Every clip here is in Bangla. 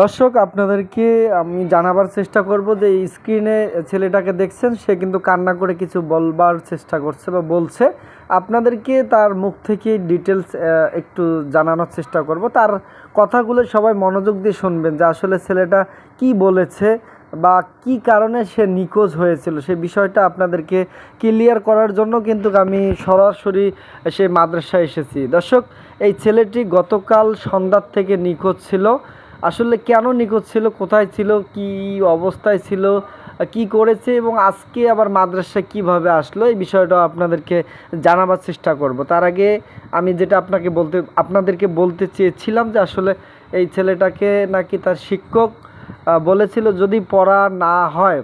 দর্শক, আপনাদেরকে আমি জানাবার চেষ্টা করব যে এই স্ক্রিনে ছেলেটাকে দেখছেন, সে কিন্তু কান্না করে কিছু বলবার চেষ্টা করছে বা বলছে। আপনাদেরকে তার মুখ থেকে ডিটেলস একটু জানানোর চেষ্টা করব। তার কথাগুলো সবাই মনোযোগ দিয়ে শুনবেন যে আসলে ছেলেটা কি বলেছে বা কি কারণে সে নিখোঁজ হয়েছিল। সে বিষয়টা আপনাদেরকে ক্লিয়ার করার জন্য কিন্তু আমি সরাসরি সেই মাদ্রাসায় এসেছি। দর্শক, এই ছেলেটি গতকাল সন্ধ্যার থেকে নিখোঁজ ছিল। আসলে কেন নিখোঁজ ছিল, কোথায় ছিল, কি অবস্থায় ছিল, কি করেছে এবং আজকে আবার মাদ্রাসা কীভাবে আসলো, এই বিষয়টা আপনাদেরকে জানাবার চেষ্টা করব। তার আগে আমি যেটা আপনাকে বলতে, আপনাদেরকে বলতে চেয়েছিলাম যে আসলে এই ছেলেটাকে নাকি তার শিক্ষক বলেছিল যদি পড়া না হয়,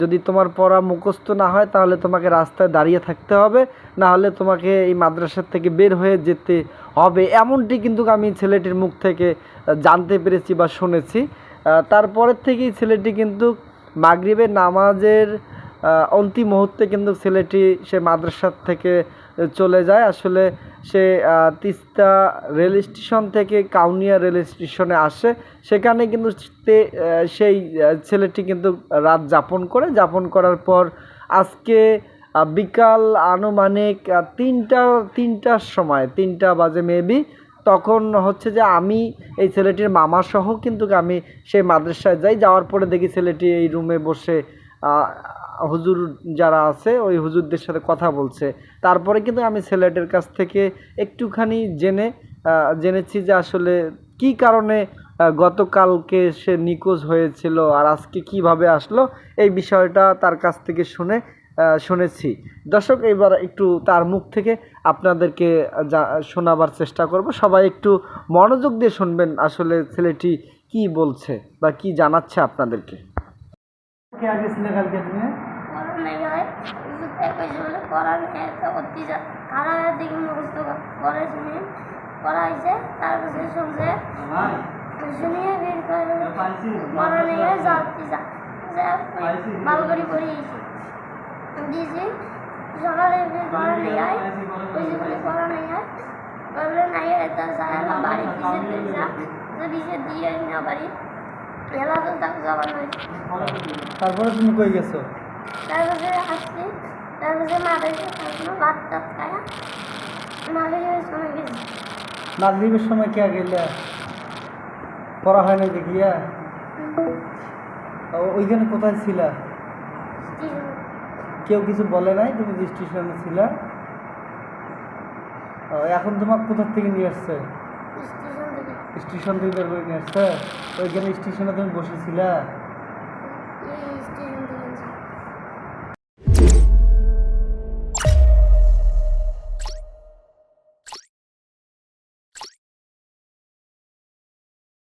যদি তোমার পড়া মুখস্থ না হয় তাহলে তোমাকে রাস্তায় দাঁড়িয়ে থাকতে হবে, না হলে তোমাকে এই মাদ্রাসার থেকে বের হয়ে যেতে হবে। এমনটি কিন্তু আমি ছেলেটির মুখ থেকে জানতে পেরেছি বা শুনেছি। তারপরের থেকেই ছেলেটি কিন্তু মাগরিবের নামাজের অন্তিম মুহূর্তে কিন্তু ছেলেটি সে মাদ্রাসার থেকে চলে যায়। আসলে সে তিস্তা রেল স্টেশন থেকে কাউনিয়া রেল স্টেশনে আসে। সেখানে কিন্তু সেই ছেলেটি কিন্তু রাত যাপন করে। যাপন করার পর আজকে বিকাল আনুমানিক তিনটা তিনটার সময়, তিনটা বাজে মেবি তখন হচ্ছে যে আমি এই ছেলেটির মামাসহ কিন্তু আমি সেই মাদ্রাসায় যাই। যাওয়ার পরে দেখি ছেলেটি এই রুমে বসে হুজুর যারা আছে, ওই হুজুরদের সাথে কথা বলছে। তারপরে কিন্তু আমি ছেলেটির কাছ থেকে একটুখানি জেনে জেনেছি যে আসলে কি কারণে গতকালকে সে নিখোঁজ হয়েছিল আর আজকে কীভাবে আসলো, এই বিষয়টা তার কাছ থেকে শুনে শুনেছি। দর্শক এবার একটু তার মুখ থেকে আপনাদেরকে যা- শোনাবার চেষ্টা করব। সবাই একটু মনোযোগ দিয়ে শুনবেন আসলে ছেলেটি কি বলছে বা কি জানাচ্ছে আপনাদেরকে। শুনিয়ে বের করে পড়া যা ভালো করে পড়িয়েছি। দিয়েছি সকালে পড়া নেই হয় কইছে বলে পড়া নেই হয় বলে নাই হয় তা সারা বাড়ি কিসে দিয়ে যা সে দিয়ে না বাড়ি এলা তো তাকে যাবার হয়েছে তারপরে তুমি কই গেছো? তারপরে আসছি তারপরে মাদের সাথে ভাত টাত খায়া মাদের সময় গেছি মাগরিবের সময় কে গেলে? পড়া হয় না দেখিয়া ওইখানে কোথায় ছিলা? কেউ কিছু বলে নাই তুমি যে স্টেশনে ছিল। এখন তোমার কোথার থেকে নিয়ে আসছে? স্টেশন থেকে। নিয়ে আসছে? ওইখানে স্টেশনে তুমি বসেছিলা